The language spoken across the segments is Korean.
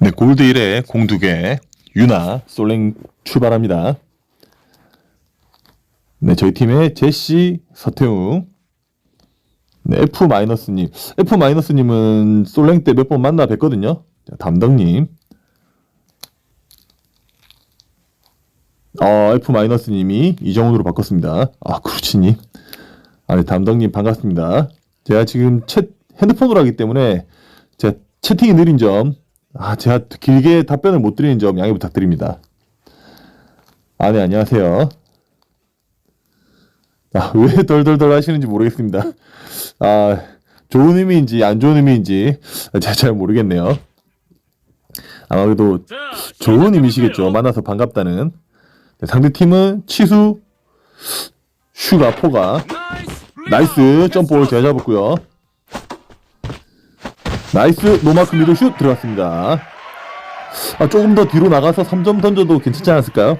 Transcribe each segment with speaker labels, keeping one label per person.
Speaker 1: 네, 골드 1에 공 2개. 유나, 솔랭 출발합니다. 네, 저희 팀의 제시, 서태웅. 네, F-님. F-님은 솔랭 때 몇 번 만나 뵀거든요. 자, 담덕님. 어, F-님이 이정훈으로 바꿨습니다. 아, 그렇지님. 아, 네, 담덕님 반갑습니다. 제가 지금 채, 핸드폰으로 하기 때문에 제가 채팅이 느린 점, 아, 제가 길게 답변을 못 드리는 점 양해 부탁드립니다. 아, 네, 안녕하세요. 아, 왜 덜덜덜 하시는지 모르겠습니다. 아, 좋은 의미인지 안 좋은 의미인지 제가 잘 모르겠네요. 아마 그래도
Speaker 2: 자,
Speaker 1: 좋은 의미시겠죠. 만나서 반갑다는. 네, 상대 팀은 치수, 슈가, 포가.
Speaker 2: 나이스,
Speaker 1: 나이스 점볼 제가 잡았고요. 나이스 노마크 미드 슛 들어갔습니다. 아, 조금 더 뒤로 나가서 3점 던져도 괜찮지 않았을까요?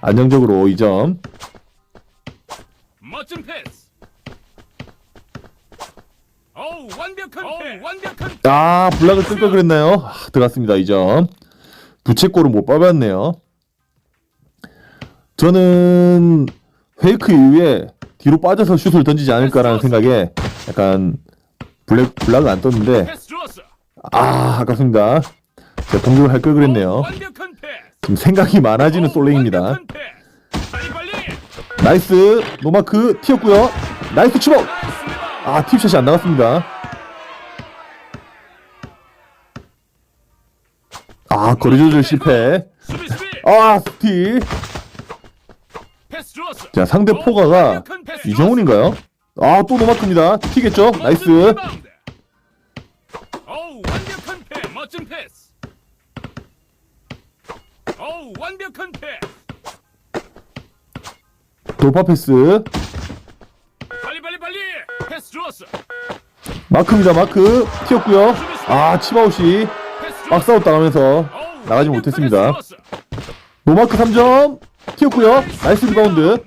Speaker 1: 안정적으로 2점.
Speaker 2: 멋진 패스. 어우 완벽한 패스. 완벽한
Speaker 1: 아, 블락을 쓸걸 그랬나요? 아, 들어갔습니다. 2점. 부채골을 못 밟았네요. 저는 페이크 이후에 뒤로 빠져서 슛을 던지지 않을까라는 생각에 약간 블랙, 블락을 안 떴는데. 아, 아깝습니다. 제가 공격을 할 걸 그랬네요. 지금 생각이 많아지는 솔랭입니다. 나이스 노마크 튀었고요. 나이스
Speaker 2: 리바운드.
Speaker 1: 아 팁샷이 안 나갔습니다. 아 거리 조절 실패. 아 스틸.
Speaker 2: 좋았어.
Speaker 1: 자 상대 포가가 이정훈인가요? 아 또 노마크입니다. 튀겠죠? 나이스.
Speaker 2: 패스.
Speaker 1: 돌파 패스.
Speaker 2: 빨리 빨리 빨리. 패스 좋았어.
Speaker 1: 마크입니다. 마크 튀었고요. 아
Speaker 2: 좋았어.
Speaker 1: 박스아웃 당하면서
Speaker 2: 어우,
Speaker 1: 나가지 못했습니다. 노마크 3점 튀었고요. 나이스 리바운드.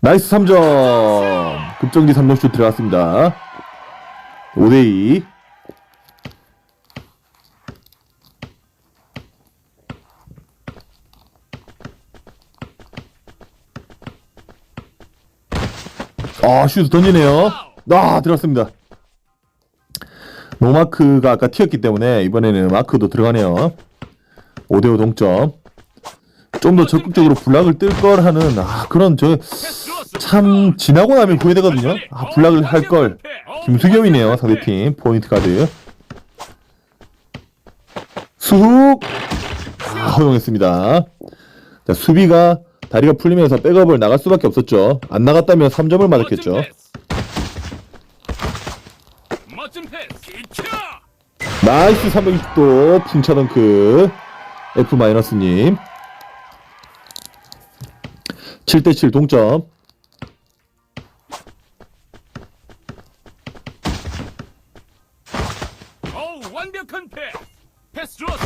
Speaker 1: 나이스 3점. 급정기 3점 슛 들어갔습니다. 5대2. 아, 슛 던지네요. 아, 들어갔습니다. 노마크가 아까 튀었기 때문에 이번에는 마크도 들어가네요. 5대5 동점. 좀 더 적극적으로 블락을 뜰 걸 하는 아, 그런 저. 참 지나고 나면 후회되거든요. 아 블락을 할 걸. 김수겸이네요 상대팀 포인트 가드. 수훅 아, 허용했습니다. 자 수비가 다리가 풀리면서 백업을 나갈 수밖에 없었죠. 안 나갔다면 3점을 맞았겠죠.
Speaker 2: 멋진 패스.
Speaker 1: 나이스 360도 풍차 덩크 F-님 7대7 동점
Speaker 2: 어우 완벽한 패스. 패스 좋았어.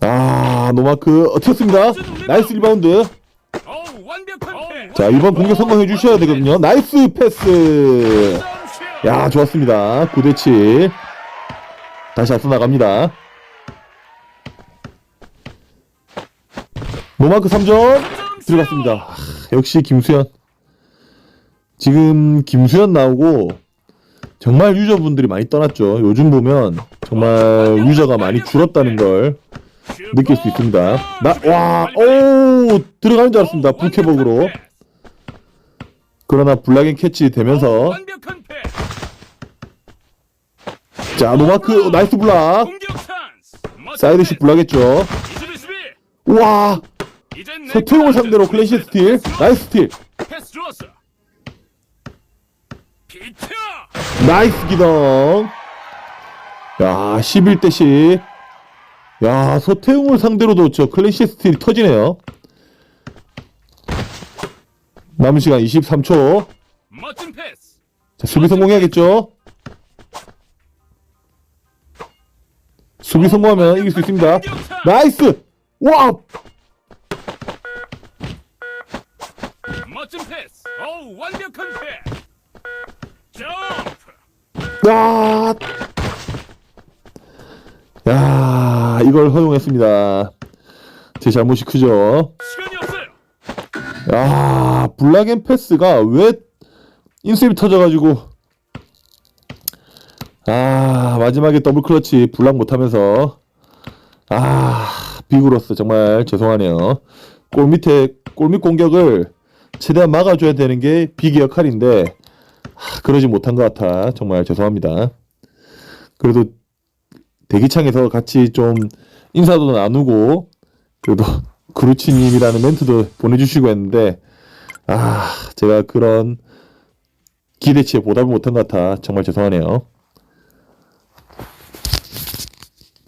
Speaker 1: 아 노마크 어, 튀었습니다 나이스 리바운드. 자 이번 공격 성공해 주셔야 되거든요. 나이스 패스. 야 좋았습니다. 9대7 다시 앞서 나갑니다. 노마크 3점 들어갔습니다. 아, 역시 김수현. 지금 김수현 나오고 정말 유저분들이 많이 떠났죠. 요즘 보면 정말 유저가 많이 줄었다는 걸 느낄 수 있습니다. 나와오 들어가는 줄 알았습니다. 불캐복으로 그러나 블락앤 캐치 되면서
Speaker 2: 완벽한.
Speaker 1: 자 노마크 나이스 블락
Speaker 2: 공격 찬스. 멋진
Speaker 1: 사이드슛
Speaker 2: 패스.
Speaker 1: 블락했죠
Speaker 2: 수비 수비.
Speaker 1: 우와
Speaker 2: 이젠 내
Speaker 1: 서태웅을
Speaker 2: 차례다.
Speaker 1: 상대로 클래시 스틸 나이스 스틸
Speaker 2: 패스 좋았어. 비트.
Speaker 1: 나이스 기동 야 11대 10 야 서태웅을 상대로도 저 클래시 스틸이 터지네요 남은 시간 23초
Speaker 2: 멋진 패스.
Speaker 1: 자 수비 성공해야겠죠 수비 성공하면 이길 수 있습니다 나이스 와
Speaker 2: 멋진 패스. 어우 완벽한 패스. 점프.
Speaker 1: 야, 야, 이걸 허용했습니다. 제 잘못이 크죠.
Speaker 2: 없어요.
Speaker 1: 야, 블락앤 패스가 왜 인셉이 터져가지고 아 마지막에 더블 클러치 블락 못하면서 아 비구로서 정말 죄송하네요. 골 밑에 골밑 공격을 최대한 막아줘야 되는 게 빅의 역할인데 아, 그러지 못한 것 같아 정말 죄송합니다. 그래도 대기창에서 같이 좀 인사도 나누고 그래도 그루치님이라는 멘트도 보내주시고 했는데 아 제가 그런 기대치에 보답을 못한 것 같아 정말 죄송하네요.